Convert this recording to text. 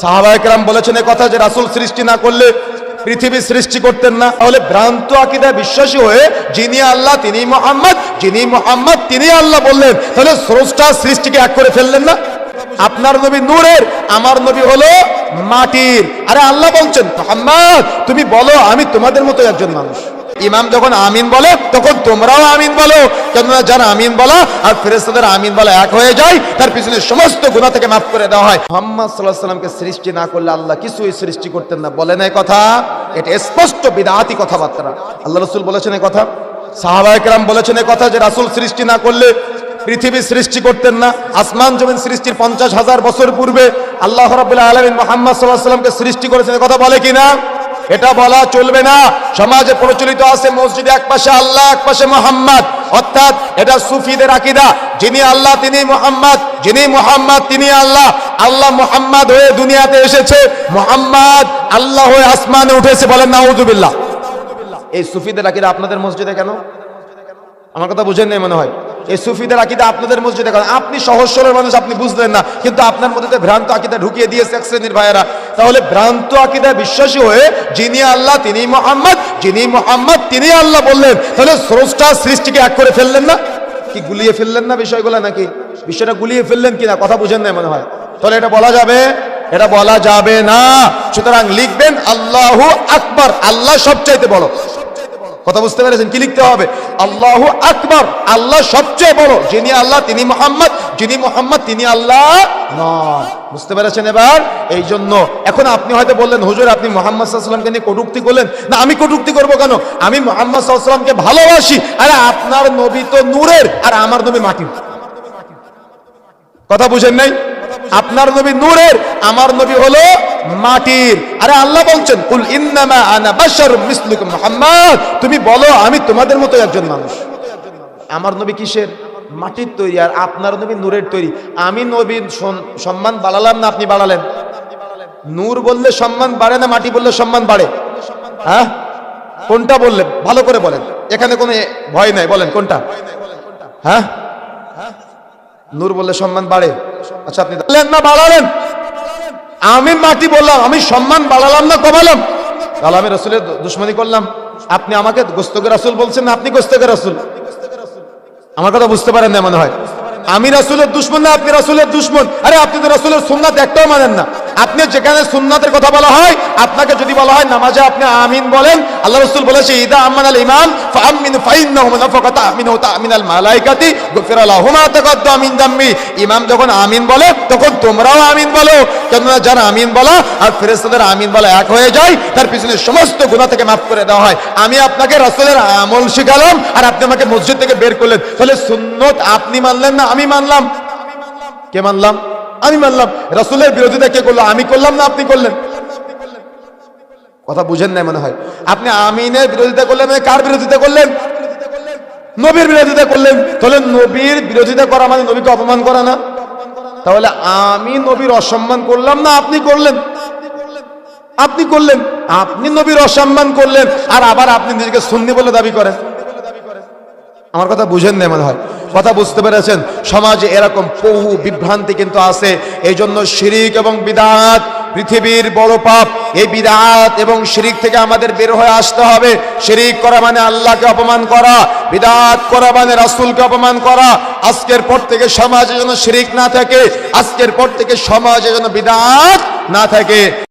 সাহাবাহাম বলেছেন এই কথা যে রাসূল সৃষ্টি না করলে পৃথিবী সৃষ্টি করতেন না। তাহলে ভ্রান্ত আকিদায় বিশ্বাসী হয়ে যিনি আল্লাহ, তিনি মোহাম্মদ, যিনি মোহাম্মদ, তিনি আল্লাহ বললেন। তাহলে স্রষ্টা সৃষ্টিকে এক করে ফেললেন না? আপনার নবী নূরের, আমার নবী হলো মাটির। আরে আল্লাহ বলছেন, মোহাম্মদ, তুমি বলো, আমি তোমাদের মতো একজন মানুষ। ইমাম যখন আমিন বলে, তখন তোমরাও আমিন বলো। কেননা যারা আমিন বলা আর ফেরেস্তাদের আমিন বলা এক হয়ে যায়, তার পিছনে সমস্ত গুণা থেকে মাফ করে দেওয়া হয়। মোহাম্মদ সাল্লাহ সাল্লামকে সৃষ্টি না করলে আল্লাহ কিছুই সৃষ্টি করতেন না। বলেন এই কথা? এটা স্পষ্ট বিদাতি কথাবার্তা। আল্লাহ রসুল বলেছেন এই কথা? সাহাবাহাম বলেছেন এই কথা যে রাসুল সৃষ্টি না করলে পৃথিবী সৃষ্টি করতেন না। আসমান জমিন সৃষ্টির পঞ্চাশ হাজার বছর পূর্বে আল্লাহ রাবুল্লাহ আলমিন মোহাম্মদ সাল্লাহ সাল্লামকে সৃষ্টি করেছেন। কথা বলে কিনা? এটা বলা চলবে না। সমাজে প্রচলিত আছে মসজিদে এক পাশে আল্লাহ, এক পাশে মোহাম্মদ। অর্থাৎ এটা সুফিদের আকিদা। যিনি আল্লাহ, তিনি মোহাম্মদ। যিনি মোহাম্মদ, তিনি আল্লাহ। আল্লাহ মোহাম্মদ হয়ে দুনিয়াতে এসেছে। মোহাম্মদ আল্লাহ হয়ে আসমানে উঠেছে বলেন নাউজুবিল্লাহ। এই সুফিদের আকিদা আপনাদের মসজিদে কেন? আমার কথা বুঝেন নাই মনে হয়। এই সুফিদের আকিদা আপনাদের মসজিদে কেন? আপনি সহজ সরল মানুষ, আপনি বুঝলেন না। কিন্তু আপনার মধ্যে ভ্রান্ত আকিদা ঢুকিয়ে দিয়েছে এক শ্রেণির ভাইয়েরা। তাহলে ভ্রান্ত আকিদায় বিশ্বাসী হয়ে যিনি আল্লাহ, তিনি মোহাম্মদ, যিনি মোহাম্মদ, তিনি আল্লাহ বললেন, তাহলে স্রষ্টা সৃষ্টিকে এক করে ফেললেন না? কি গুলিয়ে ফেললেন না বিষয়গুলো নাকি? বিষয়টা গুলিয়ে ফেললেন কিনা? কথা বুঝেন না মনে হয়। তাহলে এটা বলা যাবে? এটা বলা যাবে না। সুতরাং লিখবেন, আল্লাহু আকবর। আল্লাহ সবচাইতে বড়। কথা বুঝতে পেরেছেন? কি লিখতে হবে? আল্লাহ আকবর। আল্লাহ সবচেয়ে বড়। যিনি আল্লাহ, তিনি মোহাম্মদ। যিনি মোহাম্মদ, তিনি আল্লাহ নয় বুঝতে পেরেছেন এবার? এই জন্য এখন আপনি হয়তো বললেন, হুজুর, আপনি মোহাম্মদ সাল্লামকে নিয়ে কটুক্তি করলেন? না, আমি কটুক্তি করব কেন? আমি মোহাম্মদ সাল্লামকে ভালোবাসি। আরে, আপনার নবী তো নূরের, আর আমার নবী মাটির। কথা বুঝেন নাই? আপনার নবী নূরের, আমার নবী হলো মাটির। আরে, আল্লাহ বলছেন, কুল ইন্নামা আনা বাশারুম মিসলুকুম মুহাম্মদ। তুমি বলো, আমি তোমাদের মতো একজন মানুষ। আমার নবী কিসের? মাটির তৈরি আর আপনার নবী নূরের তৈরি। আমি নবীর সম্মান বাড়ালাম না আপনি বাড়ালেন? নূর বললে সম্মান বাড়ে না মাটি বললে সম্মান বাড়ে? হ্যাঁ? কোনটা বললেন? ভালো করে বলেন। এখানে কোনো ভয় নাই, বলেন কোনটা? হ্যাঁ? নূর বললে সম্মান বাড়ে? আচ্ছা আপনি বললেন না বাড়ালেন? আমি মাটি বললাম, আমি সম্মান বাড়ালাম না কমালাম? তাহলে আমি রসুলের দুশ্মনী করলাম। আপনি আমাকে গোস্তকে রাসুল বলছেন না, আপনি গোস্তকে রাসুল? আমার কথা বুঝতে পারেন না মনে হয়। আমি রাসুলের দুশ্মন না, আপনি রাসুলের দুশ্মন। আরে, আপনি তো রাসুলের সোমনাথ একটাও মানেন না। আপনি যেখানে সুন্নাতের কথা বলা হয়, আপনাকে যদি বলা হয় নামাজে আপনি আমিন বলেন, আল্লাহ রসুল বলেছে, ইদা আমান আল ইমাম ফাআমিন ফাইন্নাহু নাফাকাত আমিনু তামিনাল মালাইকাতি গুফিরা লাহুমা তাকাদ্দাম মিন দাম্মি। ইমাম যখন আমিন বলে, তখন তোমরাও আমিন বলো। কেননা যারা আমিন বলা আর ফেরেশতাদের আমিন বলা এক হয়ে যায়, তার পিছনে সমস্ত গুনাহ থেকে মাফ করে দেওয়া হয়। আমি আপনাকে রাসূলের আমল শিখালাম আর আপনি আমাকে মসজিদ থেকে বের করলেন। তাহলে সুন্নত আপনি মানলেন না আমি মানলাম? কে মানলাম? আমি মানলাম, রাসূলের বিরোধিতা কে করল, আমি করলাম না, আপনি করলেন? কথা বুঝেন নাই মনে হয়। আপনি আমিনের বিরোধিতা করলেন মানে কার বিরোধিতা করলেন? নবীর বিরোধিতা করলেন। তাহলে নবীর বিরোধিতা করা মানে নবীকে অপমান করা না? তাহলে আমি নবীর অসম্মান করলাম না, আপনি করলেন? আপনি করলেন। আপনি নবীর অসম্মান করলেন, আর আবার আপনি নিজেকে সুন্নি বলে দাবি করেন। আমার কথা বুঝেন না মনে হয়। কথা বুঝতে পেরেছেন? সমাজে এরকম বহু বিভ্রান্তি কিন্তু আছে। এই জন্য শিরিক এবং বিদাত, পৃথিবীর বড় পাপ, এই বিদাত এবং শিরিক থেকে আমাদের বের হয়ে আসতে হবে। শিরিক করা মানে আল্লাহকে অপমান করা, বিদাত করা মানে রাসূলকে অপমান করা। আজকের পর থেকে সমাজে যেন শিরিক না থাকে, আজকের পর থেকে সমাজে যেন বিদাত না থাকে।